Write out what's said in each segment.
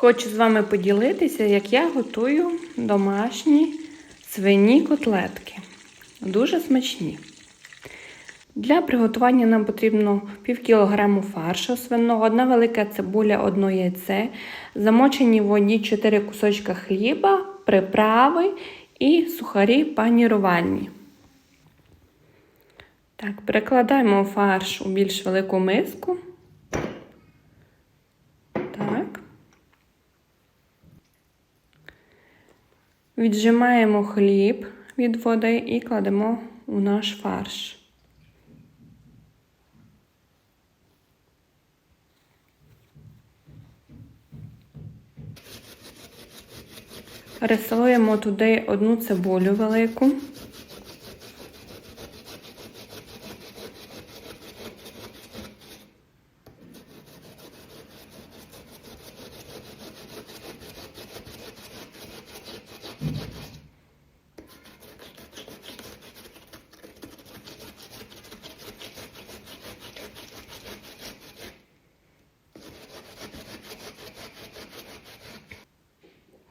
Хочу з вами поділитися, як я готую домашні свині котлетки. Дуже смачні. Для приготування нам потрібно пів кілограму фаршу свиного, одна велика цибуля, одно яйце, замочені в воді 4 кусочка хліба, приправи і сухарі панірувальні. Так, перекладаємо фарш у більш велику миску. Так. Віджимаємо хліб від води і кладемо у наш фарш. Рисуємо туди одну цибулю велику.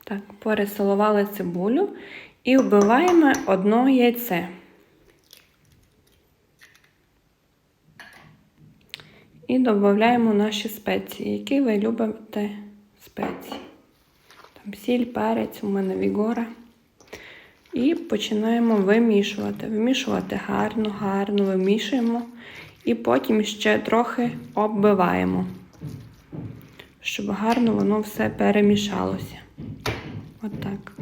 Так, пересолували цибулю і вбиваємо одно яйце. І додаємо наші спеції, які ви любите спеції. Там сіль, перець, у мене вігора. І починаємо вимішувати. Вимішувати гарно, гарно вимішуємо. І потім ще трохи оббиваємо, щоб гарно воно все перемішалося. Отак.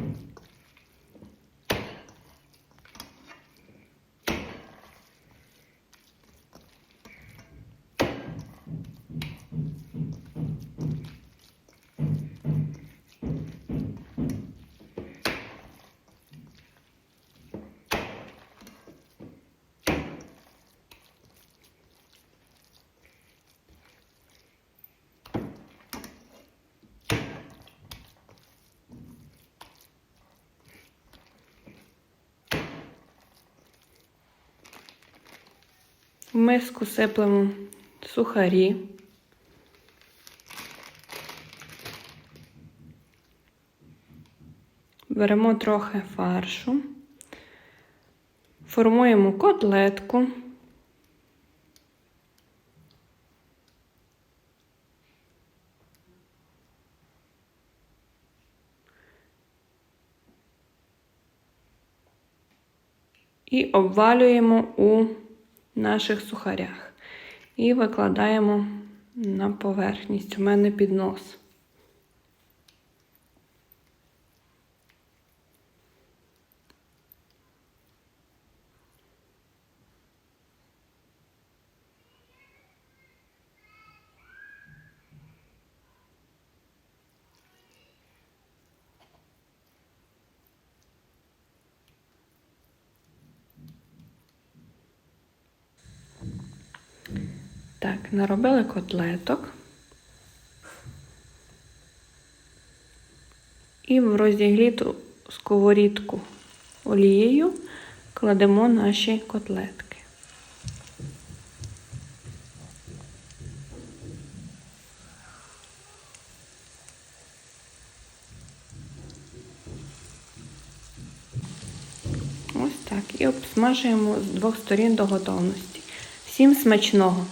В миску сиплемо сухарі. Беремо трохи фаршу, формуємо котлетку. І обвалюємо у наших сухарях. І викладаємо на поверхність. У мене піднос. Так, наробили котлеток. І в розігріту сковорідку олією кладемо наші котлетки. Ось так. І обсмажуємо з двох сторін до готовності. Всім смачного!